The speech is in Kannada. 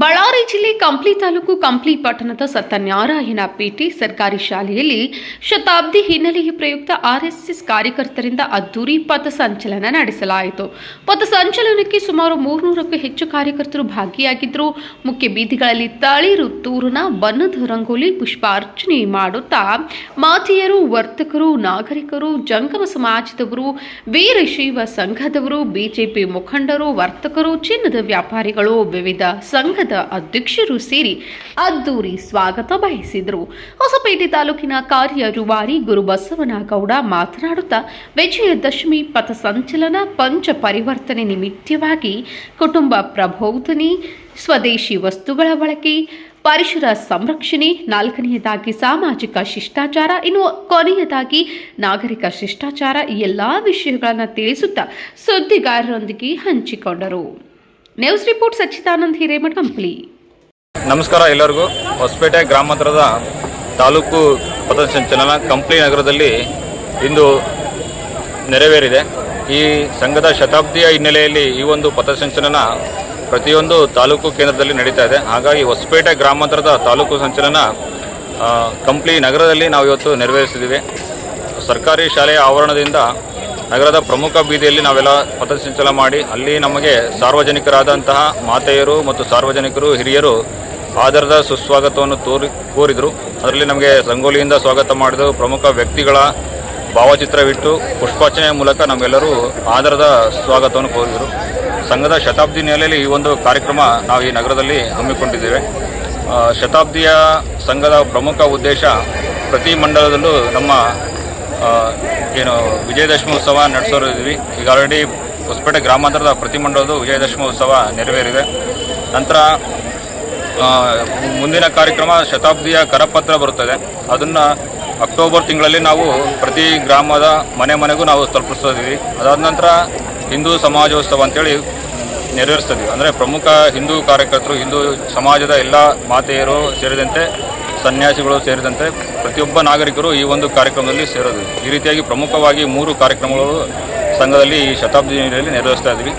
ಬಳ್ಳಾರಿ ಜಿಲ್ಲೆ ಕಂಪ್ಲಿ ತಾಲೂಕು ಕಂಪ್ಲಿ ಪಟ್ಟಣದ ಸತ್ಯನಾರಾಯಣ ಪೇಟೆ ಸರ್ಕಾರಿ ಶಾಲೆಯಲ್ಲಿ ಶತಾಬ್ದಿ ಹಿನ್ನೆಲೆಯ ಪ್ರಯುಕ್ತ ಆರ್ಎಸ್ಎಸ್ ಕಾರ್ಯಕರ್ತರಿಂದ ಅದ್ದೂರಿ ಪಥಸಂಚಲನ ನಡೆಸಲಾಯಿತು. ಪಥಸಂಚಲನಕ್ಕೆ ಸುಮಾರು ಮೂರ್ನೂರಕ್ಕೂ ಹೆಚ್ಚು ಕಾರ್ಯಕರ್ತರು ಭಾಗಿಯಾಗಿದ್ದರು. ಮುಖ್ಯ ಬೀದಿಗಳಲ್ಲಿ ತಳಿರು ತೂರುನ ಬಣ್ಣದ ರಂಗೋಲಿ, ಪುಷ್ಪಾರ್ಚನೆ ಮಾಡುತ್ತಾ ಮಾತೆಯರು, ವರ್ತಕರು, ನಾಗರಿಕರು, ಜಂಗಮ ಸಮಾಜದವರು ವೀರಶೈವ ಸಂಘದವರು, ಬಿಜೆಪಿ ಮುಖಂಡರು, ವರ್ತಕರು, ಚಿನ್ನದ ವ್ಯಾಪಾರಿಗಳು, ವಿವಿಧ ಸಂಘದ ಅಧ್ಯಕ್ಷರು ಸೇರಿ ಅದ್ದೂರಿ ಸ್ವಾಗತ ಬಯಸಿದರು. ಹೊಸಪೇಟೆ ತಾಲೂಕಿನ ಕಾರ್ಯರುವಾರಿ ಗುರುಬಸವನಗೌಡ ಮಾತನಾಡುತ್ತಾ, ವಿಜಯದಶಮಿ ಪಥಸಂಚಲನ ಪಂಚ ಪರಿವರ್ತನೆ ನಿಮಿತ್ತವಾಗಿ ಕುಟುಂಬ ಪ್ರಬೋಧನೆ, ಸ್ವದೇಶಿ ವಸ್ತುಗಳ ಬಳಕೆ, ಪರಿಸರ ಸಂರಕ್ಷಣೆ, ನಾಲ್ಕನೆಯದಾಗಿ ಸಾಮಾಜಿಕ ಶಿಷ್ಟಾಚಾರ, ಇನ್ನು ಕೊನೆಯದಾಗಿ ನಾಗರಿಕ ಶಿಷ್ಟಾಚಾರ, ಈ ಎಲ್ಲ ವಿಷಯಗಳನ್ನು ತಿಳಿಸುತ್ತಾ ಸುದ್ದಿಗಾರರೊಂದಿಗೆ ಹಂಚಿಕೊಂಡರು. ನ್ಯೂಸ್ ರಿಪೋರ್ಟ್ ಸಚ್ಚಿದಾನಂದ್ ಹಿರೇಮಠ ಕಂಪ್ಲಿ ನಮಸ್ಕಾರ ಎಲ್ಲರಿಗೂ. ಹೊಸಪೇಟೆ ಗ್ರಾಮಾಂತರದ ತಾಲೂಕು ಪಥಸಂಚಲನ ಕಂಪ್ಲಿ ನಗರದಲ್ಲಿ ಇಂದು ನೆರವೇರಿದೆ. ಈ ಸಂಘದ ಶತಾಬ್ದಿಯ ಹಿನ್ನೆಲೆಯಲ್ಲಿ ಈ ಒಂದು ಪಥಸಂಚಲನ ಪ್ರತಿಯೊಂದು ತಾಲೂಕು ಕೇಂದ್ರದಲ್ಲಿ ನಡೀತಾ ಇದೆ. ಹಾಗಾಗಿ ಹೊಸಪೇಟೆ ಗ್ರಾಮಾಂತರದ ತಾಲೂಕು ಸಂಚಲನ ಕಂಪ್ಲಿ ನಗರದಲ್ಲಿ ನಾವು ಇವತ್ತು ನೆರವೇರಿಸಿದ್ದೀವಿ. ಸರ್ಕಾರಿ ಶಾಲೆಯ ಆವರಣದಿಂದ ನಗರದ ಪ್ರಮುಖ ಬೀದಿಯಲ್ಲಿ ನಾವೆಲ್ಲ ಪಥಸಂಚಲ ಮಾಡಿ ಅಲ್ಲಿ ನಮಗೆ ಸಾರ್ವಜನಿಕರಾದಂತಹ ಮಾತೆಯರು ಮತ್ತು ಸಾರ್ವಜನಿಕರು, ಹಿರಿಯರು ಆಧಾರದ ಸುಸ್ವಾಗತವನ್ನು ತೋರಿ, ಕೋರಿದರು. ಅದರಲ್ಲಿ ನಮಗೆ ರಂಗೋಲಿಯಿಂದ ಸ್ವಾಗತ ಮಾಡಿದರು ಪ್ರಮುಖ ವ್ಯಕ್ತಿಗಳ ಭಾವಚಿತ್ರವಿಟ್ಟು ಪುಷ್ಪಾರ್ಚನೆ ಮೂಲಕ ನಮ್ಮೆಲ್ಲರೂ ಆಧಾರದ ಸ್ವಾಗತವನ್ನು ಕೋರಿದರು. ಸಂಘದ ಶತಾಬ್ದಿ ನೆಲೆಯಲ್ಲಿ ಈ ಒಂದು ಕಾರ್ಯಕ್ರಮ ನಾವು ಈ ನಗರದಲ್ಲಿ ಹಮ್ಮಿಕೊಂಡಿದ್ದೇವೆ. ಶತಾಬ್ದಿಯ ಸಂಘದ ಪ್ರಮುಖ ಉದ್ದೇಶ ಪ್ರತಿ ಮಂಡಲದಲ್ಲೂ ನಮ್ಮ ಏನು ವಿಜಯದಶಮಿ ಉತ್ಸವ ನಡೆಸೋರಿದ್ವಿ ಈಗ ಆಲ್ರೆಡಿ ಹೊಸಪೇಟೆ ಗ್ರಾಮಾಂತರದ ಪ್ರತಿ ಮಂಡಲದ್ದು ವಿಜಯದಶಮಿ ಉತ್ಸವ ನೆರವೇರಿದೆ. ನಂತರ ಮುಂದಿನ ಕಾರ್ಯಕ್ರಮ ಶತಾಬ್ದಿಯ ಕರಪತ್ರ ಬರುತ್ತದೆ. ಅದನ್ನು ಅಕ್ಟೋಬರ್ ತಿಂಗಳಲ್ಲಿ ನಾವು ಪ್ರತಿ ಗ್ರಾಮದ ಮನೆ ಮನೆಗೂ ನಾವು ತಲುಪಿಸ್ತಿದ್ದೀವಿ ಅದಾದ ನಂತರ ಹಿಂದೂ ಸಮಾಜೋತ್ಸವ ಅಂತೇಳಿ ನೆರವೇರಿಸ್ತಿದ್ವಿ ಅಂದರೆ ಪ್ರಮುಖ ಹಿಂದೂ ಕಾರ್ಯಕರ್ತರು, ಹಿಂದೂ ಸಮಾಜದ ಎಲ್ಲ ಮಾತೆಯರು ಸೇರಿದಂತೆ ಸನ್ಯಾಸಿಗಳು ಸೇರಿದಂತೆ ಪ್ರತಿಯೊಬ್ಬ ನಾಗರಿಕರು ಈ ಒಂದು ಕಾರ್ಯಕ್ರಮದಲ್ಲಿ ಸೇರೋದು. ಈ ರೀತಿಯಾಗಿ ಪ್ರಮುಖವಾಗಿ ಮೂರು ಕಾರ್ಯಕ್ರಮಗಳು ಸಂಘದಲ್ಲಿ ಈ ಶತಾಬ್ದಿ ನೆರವೇರಿಸ್ತಾ ಇದ್ವಿ.